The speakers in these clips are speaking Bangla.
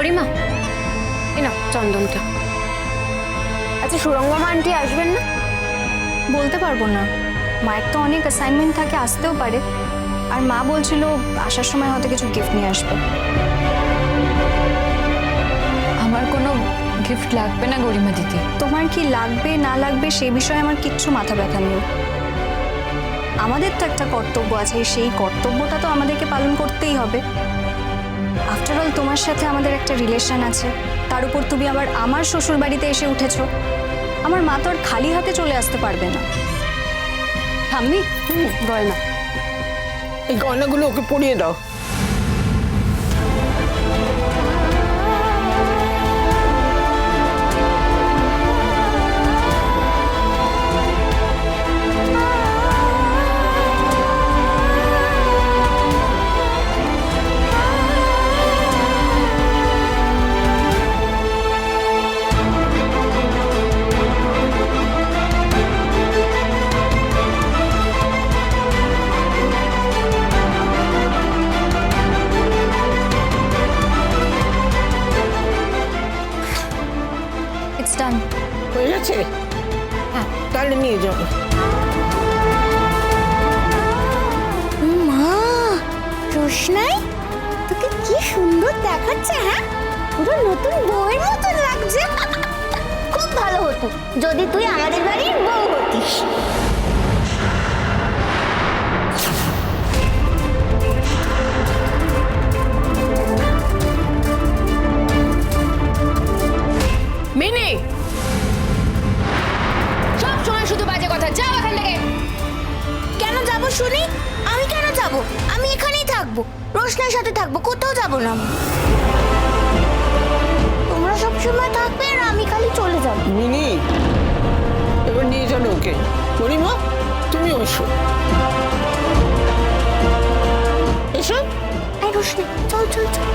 গরিমা। এই না চন্দনটা। আচ্ছা সুরঙ্গমা আন্টি আসবেন না? বলতে পারব না। মায়ের তো অনেক অ্যাসাইনমেন্ট থাকে আসতেও পারে। আর মা বলছিল আসার সময় হয়তো কিছু গিফট নিয়ে আসবে। আমার কোনো গিফট লাগবে না গরিমা দিদি। তোমার কি লাগবে না লাগবে সেই বিষয়ে আমার কিচ্ছু মাথা ব্যথা নেই। আমাদের তো একটা কর্তব্য আছে সেই কর্তব্যটা তো আমাদেরকে পালন করতেই হবে। আফটার অল তোমার সাথে আমাদের একটা রিলেশন আছে। তার উপর তুমি আবার আমার শ্বশুর বাড়িতে এসে উঠেছো। আমার মা তো আর খালি হাতে চলে আসতে পারবে না। ঠাম্মি হুম গয়না এই গয়নাগুলো ওকে পরিয়ে দাও। হয়ে গেছে হ্যাঁ। তাহলে নিয়ে যাব মা রোশনাই তোকে কি সুন্দর দেখাচ্ছে হ্যাঁ? পুরো নতুন বউয়ের মতন লাগছে। খুব ভালো হতো যদি তুই আমাদের বাড়ির বউ হতিস। শুনি আমি কেন যাব? আমি এখানেই থাকব। রোশনার সাথে থাকব কোথাও যাব না তোমরা সব সময় থাকবে আর আমি খালি চলে যাব। মিনি এবার নিয়ে চলো ওকে। গরিমা তুমি এসো। এসো। এই রোশনি চল চল চল।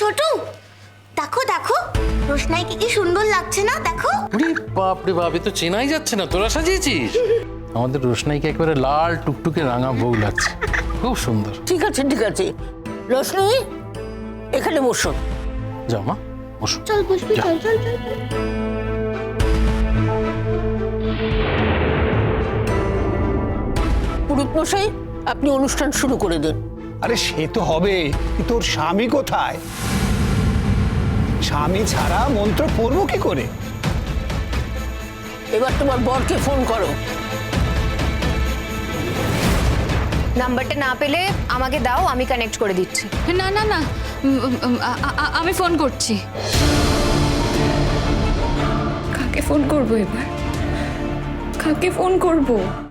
ছোটু দেখো দেখো। রোশনাইকে কি সুন্দর লাগছে না দেখো। ওরে বাপরে বাপ এ তো চেনাই যাচ্ছে না তোরা সাজিয়েছিস? আমাদের রোশনাইকে একেবারে লাল টুকটুকে রাঙা বউ লাগছে। খুব সুন্দর। ঠিক আছে ঠিক আছে। রশ্মি এখানে বসো। যাও মা বসো। চল বসবি চল চল চল চল। পুরুত মশাই আপনি অনুষ্ঠান শুরু করে দেন। আরে সে তো হবে তোর স্বামী কোথায়? স্বামী ছাড়া মন্ত্র পড়ব কি করে? এবার তোমার বরকে ফোন করো। নাম্বারটা না পেলে আমাকে দাও আমি কানেক্ট করে দিচ্ছি। না না না উম, উম, উম, আ- আ- আমি ফোন করছি। কাকে ফোন করব এবার? কাকে ফোন করব?